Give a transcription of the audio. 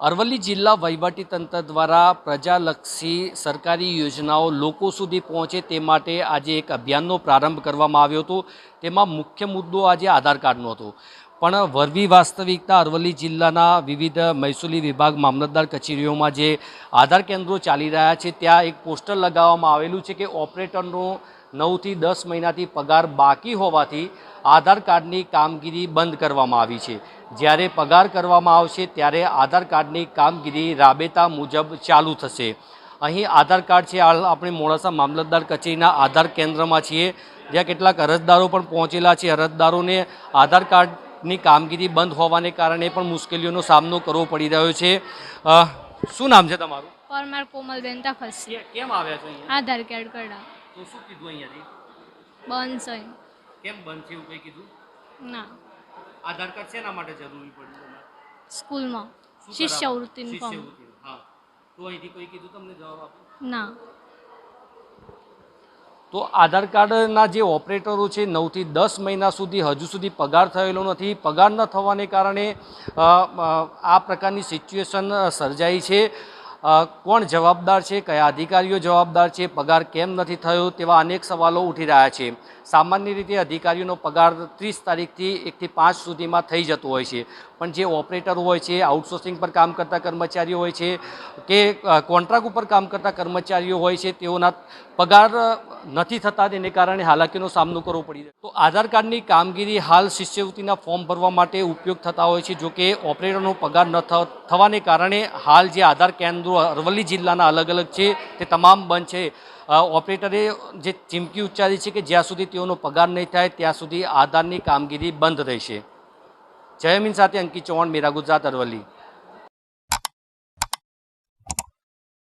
અરવલ્લી જિલ્લા વહીવટીતંત્ર દ્વારા પ્રજાલક્ષી સરકારી યોજનાઓ લોકો સુધી પહોંચે તે માટે આજે એક અભિયાનનો પ્રારંભ કરવામાં આવ્યો હતો. તેમાં મુખ્ય મુદ્દો આજે આધાર કાર્ડનો હતો. પણ વરવી વાસ્તવિકતા અરવલ્લી જિલ્લાના વિવિધ મહેસૂલી વિભાગ, મામલતદાર કચેરીઓમાં જે આધાર કેન્દ્રો ચાલી રહ્યા છે, ત્યાં એક પોસ્ટર લગાવવામાં આવેલું છે કે ઓપરેટરનો નવથી દસ મહિનાથી પગાર બાકી હોવાથી આધાર કાર્ડની કામગીરી બંધ કરવામાં આવી છે. જ્યારે પગાર કરવામાં આવશે ત્યારે આધાર કાર્ડની કામગીરી રાબેતા મુજબ ચાલુ થશે. અહીં આધાર કાર્ડ છે આપણે મોડાસા મામલતદાર કચેરીના આધાર કેન્દ્રમાં છીએ. જ્યાં કેટલાક અરજદારો પણ પહોંચેલા છે. અરજદારોને આધાર કાર્ડની કામગીરી બંધ હોવાને કારણે પણ મુશ્કેલીઓનો સામનો કરવો પડી રહ્યો છે. શું નામ છે તમારું? પરમાર કોમલબેન તખસી કેમ આવ્યા છો આધાર કાર્ડ કઢા તો શું કીધું અહીંયાથી બંધ છે. કેમ બંધ છે એવું કંઈ કીધું? ના. આધાર કાર્ડ શેના માટે જરૂરી પડ્યું તમારે સ્કૂલમાં. શું શિષ્યવૃત્તિનું? ફોર્મ. શિષ્યવૃત્તિનું, હા. તો અહીંથી કોઈ કીધું તમને જવાબ આપો? ના. તો આધાર કાર્ડના જે ઓપરેટરો છે નવથી દસ મહિના સુધી હજુ સુધી પગાર થયેલો નથી. પગાર ન થવાને કારણે આ પ્રકારની સિચ્યુએશન સર્જાઈ છે. કોણ જવાબદાર છે, કયા અધિકારીઓ જવાબદાર છે, પગાર કેમ નથી થયો તેવા અનેક સવાલો ઉઠી રહ્યા છે. સામાન્ય રીતે અધિકારીઓનો પગાર ત્રીસ તારીખથી એકથી પાંચ સુધીમાં થઈ જતો હોય છે. પણ જે ઓપરેટર હોય છે આઉટસોર્સિંગ પર કામ કરતા કર્મચારીઓ હોય છે, કે કોન્ટ્રાક્ટ ઉપર કામ કરતા કર્મચારીઓ હોય છે, તેઓના પગાર નથી થતા તેને કારણે હાલાકીનો સામનો કરવો પડી રહ્યો. તો આધાર કાર્ડની કામગીરી હાલ શિષ્યવૃત્તિના ફોર્મ ભરવા માટે ઉપયોગ થતા હોય છે, જોકે ઓપરેટરનો પગાર ન થવાને કારણે હાલ જે આધાર કેન્દ્રો અરવલ્લી જિલ્લાના અલગ અલગ છે, તે તમામ બંધ છે. ઓપરેટરે જે ચીમકી ઉચ્ચારી છે કે જ્યાં સુધી તેઓનો પગાર નહીં થાય, ત્યાં સુધી આધારની કામગીરી બંધ રહેશે. જયમીન સાથે અંકિત ચૌહાણ મેરા ગુજરાત અરવલ્લી.